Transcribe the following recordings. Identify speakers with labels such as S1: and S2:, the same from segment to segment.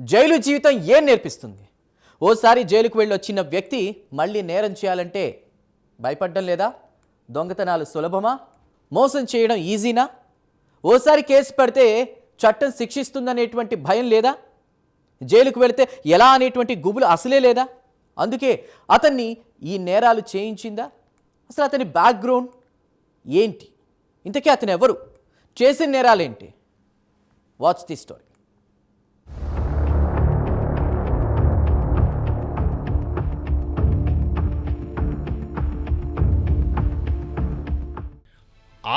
S1: Jail జీవితం ఏం నేర్పిస్తుంది? ఓసారి జైలుకు వెళ్ళి వచ్చిన వ్యక్తి మళ్ళీ నేరం చేయాలంటే భయపడడం లేదా? దొంగతనాలు సులభమా? మోసం చేయడం ఈజీనా? ఓసారి కేసు పెడితే చట్టం శిక్షిస్తుందనేటువంటి భయం లేదా? జైలుకు వెళితే ఎలా అనేటువంటి గుబులు అసలే లేదా? అందుకే అతన్ని ఈ నేరాలు చేయించిందా? అసలు అతని బ్యాక్గ్రౌండ్ ఏంటి? ఇంతకీ అతను ఎవరు చేసిన నేరాలేంటి? వాచ్ ది స్టోరీ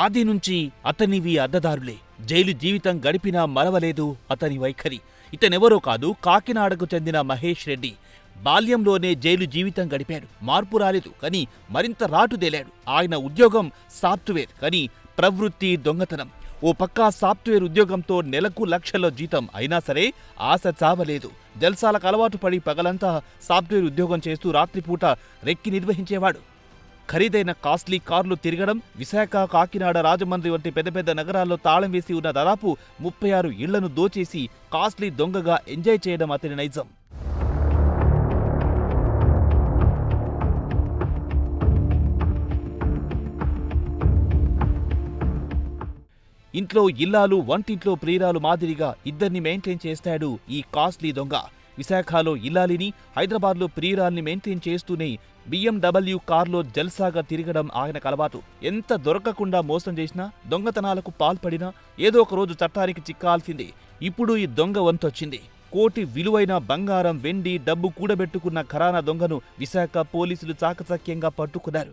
S2: ఆది నుంచి అతనివి అద్దదారులే జైలు జీవితం గడిపినా మరవలేదు అతని వైఖరి. ఇతనెవరో కాదు కాకినాడకు చెందిన మహేష్ రెడ్డి. బాల్యంలోనే జైలు జీవితం గడిపాడు. మార్పు రాలేదు కానీ మరింత రాటుదేలాడు ఆయన ఉద్యోగం సాఫ్ట్వేర్ కానీ ప్రవృత్తి దొంగతనం. ఓ పక్కా సాఫ్ట్వేర్ ఉద్యోగంతో నెలకు లక్షల జీతం అయినా సరే ఆశ చావలేదు. జల్సాలకు అలవాటు పడి పగలంతా సాఫ్ట్వేర్ ఉద్యోగం చేస్తూ రాత్రిపూట రెక్కి నిర్వహించేవాడు. ఖరీదైన కాస్ట్లీ కార్లు తిరగడం విశాఖ కాకినాడ రాజమండ్రి వంటి పెద్ద పెద్ద నగరాల్లో తాళం వేసి ఉన్న దాదాపు ముప్పై ఆరు ఇళ్ళను దోచేసి కాస్ట్లీ దొంగగా ఎంజాయ్ చేయడం అతని నైజం. ఇంట్లో ఇల్లాలు వంటింట్లో ప్రియురాలు మాదిరిగా ఇద్దరిని మెయింటైన్ చేస్తాడు ఈ కాస్ట్లీ దొంగ. విశాఖలో ఇల్లాలిని హైదరాబాద్లో ప్రియురాల్ని మెయింటైన్ చేస్తూనే బిఎండబ్ల్యూ కార్లో జల్సాగా తిరగడం ఆయనకు అలవాటు ఎంత దొరకకుండా మోసం చేసినా దొంగతనాలకు పాల్పడినా ఏదో ఒక రోజు చట్టానికి చిక్కాల్సిందే. ఇప్పుడు ఈ దొంగ వంతొచ్చింది. కోటి విలువైన బంగారం వెండి డబ్బు కూడబెట్టుకున్న ఖరానా దొంగను విశాఖ పోలీసులు చాకచక్యంగా పట్టుకున్నారు.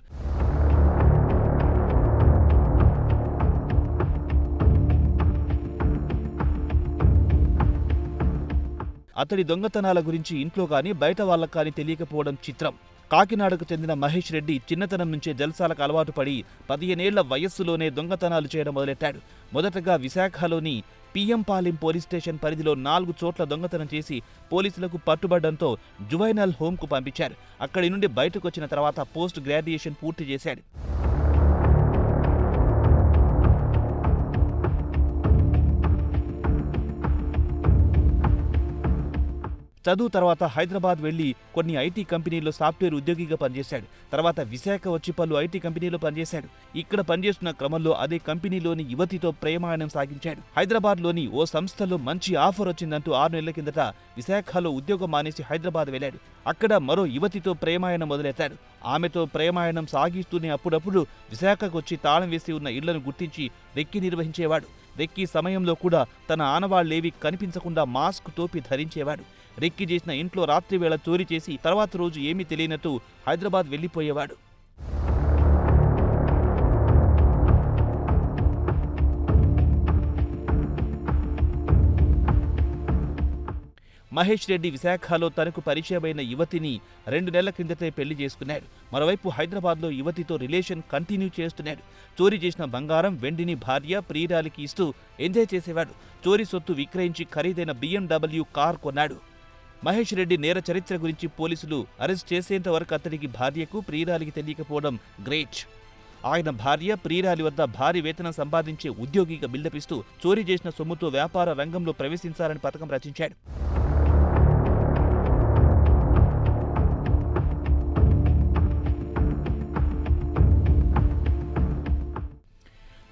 S2: అతడి దొంగతనాల గురించి ఇంట్లో కానీ బయట వాళ్ళకు కానీ తెలియకపోవడం చిత్రం. కాకినాడకు చెందిన మహేష్ రెడ్డి చిన్నతనం నుంచే జల్సాలకు అలవాటు పడి పదిహేనేళ్ళ వయస్సులోనే దొంగతనాలు చేయడం మొదలెట్టాడు. మొదటగా విశాఖలోని పిఎంపాలెం పోలీస్ స్టేషన్ పరిధిలో నాలుగు చోట్ల దొంగతనం చేసి పోలీసులకు పట్టుబడడంతో జువైనల్ హోంకు పంపించారు. అక్కడి నుండి బయటకు వచ్చిన తర్వాత పోస్ట్ గ్రాడ్యుయేషన్ పూర్తి చేశాడు. చదువు తర్వాత హైదరాబాద్ వెళ్ళి కొన్ని ఐటీ కంపెనీల్లో సాఫ్ట్వేర్ ఉద్యోగిగా పనిచేశాడు. తర్వాత విశాఖ వచ్చి పలు ఐటీ కంపెనీలో పనిచేశాడు. ఇక్కడ పనిచేస్తున్న క్రమంలో అదే కంపెనీలోని యువతితో ప్రేమాయణం సాగించాడు. హైదరాబాద్లోని ఓ సంస్థలో మంచి ఆఫర్ వచ్చిందంటూ ఆరు నెలల కిందట విశాఖలో ఉద్యోగం మానేసి హైదరాబాద్ వెళ్ళాడు. అక్కడ మరో యువతితో ప్రేమాయణం మొదలెట్టాడు. ఆమెతో ప్రేమాయణం సాగిస్తూనే అప్పుడప్పుడు విశాఖకు వచ్చి తాళం వేసి ఉన్న ఇళ్ళను గుర్తించి రెక్కి నిర్వహించేవాడు. రెక్కి సమయంలో కూడా తన ఆనవాళ్ళేవి కనిపించకుండా మాస్క్ తోపి ధరించేవాడు. రెక్కి చేసిన ఇంట్లో రాత్రి వేళ చోరీ చేసి తర్వాత రోజు ఏమీ తెలియనట్టు హైదరాబాద్ వెళ్ళిపోయేవాడు. మహేష్ రెడ్డి విశాఖలో తనకు పరిచయమైన యువతిని రెండు నెలల క్రిందటే పెళ్ళి చేసుకున్నాడు. మరోవైపు హైదరాబాద్లో యువతితో రిలేషన్ కంటిన్యూ చేస్తున్నాడు. చోరీ చేసిన బంగారం వెండిని భార్య ప్రియురాలికి ఇస్తూ ఎంజాయ్ చేసేవాడు. చోరీ సొత్తు విక్రయించి ఖరీదైన బిఎండబ్ల్యూ కార్ కొన్నాడు. మహేష్ రెడ్డి నేర చరిత్ర గురించి పోలీసులు అరెస్ట్ చేసేంత వరకు అతడికి భార్యకు ప్రియురాలికి తెలియకపోవడం గ్రేట్. ఆయన భార్య ప్రియురాలి వద్ద భారీ వేతనం సంపాదించే ఉద్యోగిగా బిల్డపిస్తూ చోరీ చేసిన సొమ్ముతో వ్యాపార రంగంలో ప్రవేశించాలని పథకం రచించాడు.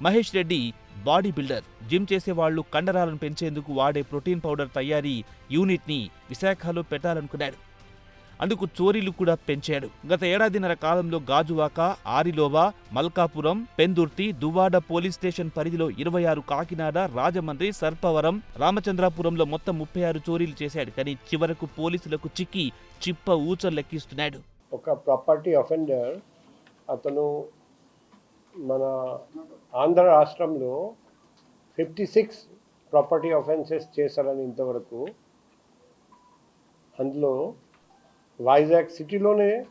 S2: Mahesh Reddy body builder. Gym చేసేవాళ్ళు కండరాలను పెంచేందుకు వాడే ప్రోటీన్ పౌడర్ తయారీ యూనిట్ని విశాఖలో పెట్టాలనుకున్నాడు అందుకు చోరీలు కూడా పెంచాడు. గత ఏడాదిన్నర కాలంలో గాజువాక ఆరిలోవా మల్కాపురం పెందుర్తి దువ్వాడ పోలీస్ స్టేషన్ పరిధిలో ఇరవై ఆరు కాకినాడ రాజమండ్రి సర్పవరం రామచంద్రాపురంలో మొత్తం ముప్పై ఆరు చోరీలు చేశాడు. కానీ చివరకు పోలీసులకు చిక్కి చిప్ప ఊచ లెక్కిస్తున్నాడు
S3: ఒక ప్రాపర్టీ అఫెండర్ అతను మన ఆంధ్ర రాష్ట్రంలో ఫిఫ్టీ సిక్స్ ప్రాపర్టీ అఫెన్సెస్ చేశారని ఇంతవరకు. అందులో వైజాగ్ సిటీలోనే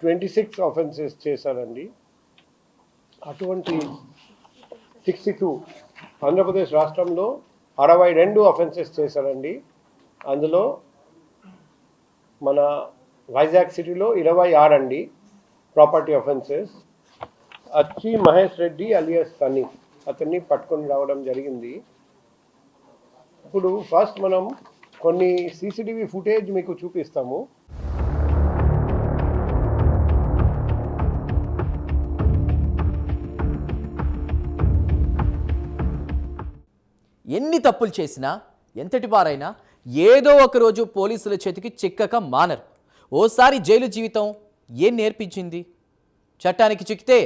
S3: ట్వంటీ సిక్స్ అఫెన్సెస్ చేశారండి. అటువంటి సిక్స్టీ టూ ఆంధ్రప్రదేశ్ రాష్ట్రంలో అరవై రెండు అఫెన్సెస్ చేశారండి. అందులో మన వైజాగ్ సిటీలో ఇరవై ఆరు అండి ప్రాపర్టీ అఫెన్సెస్ వచ్చి మహేష్ రెడ్డి అలియాస్ సన్నీ అతన్ని పట్టుకొని రావడం జరిగింది. ఇప్పుడు ఫస్ట్ మనం కొన్ని సీసీటీవీ ఫుటేజ్ మీకు చూపిస్తాము.
S1: ఎన్ని తప్పులు చేసినా ఎంతటి వారైనా ఏదో ఒక రోజు పోలీసుల చేతికి చిక్కక మానరు. ఓసారి జైలు జీవితం ఏం నేర్పించింది? చట్టానికి చిక్కితే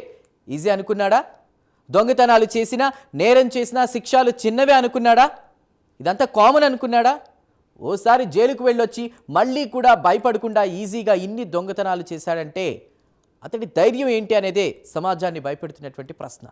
S1: ఈజీ అనుకున్నాడా? దొంగతనాలు చేసినా నేరం చేసినా శిక్షలు చిన్నవే అనుకున్నాడా? ఇదంతా కామన్ అనుకున్నాడా? ఓసారి జైలుకు వెళ్ళొచ్చి మళ్ళీ కూడా భయపడకుండా ఈజీగా ఇన్ని దొంగతనాలు చేశాడంటే అతడి ధైర్యం ఏంటి అనేదే సమాజాన్ని భయపెడుతున్నటువంటి ప్రశ్న.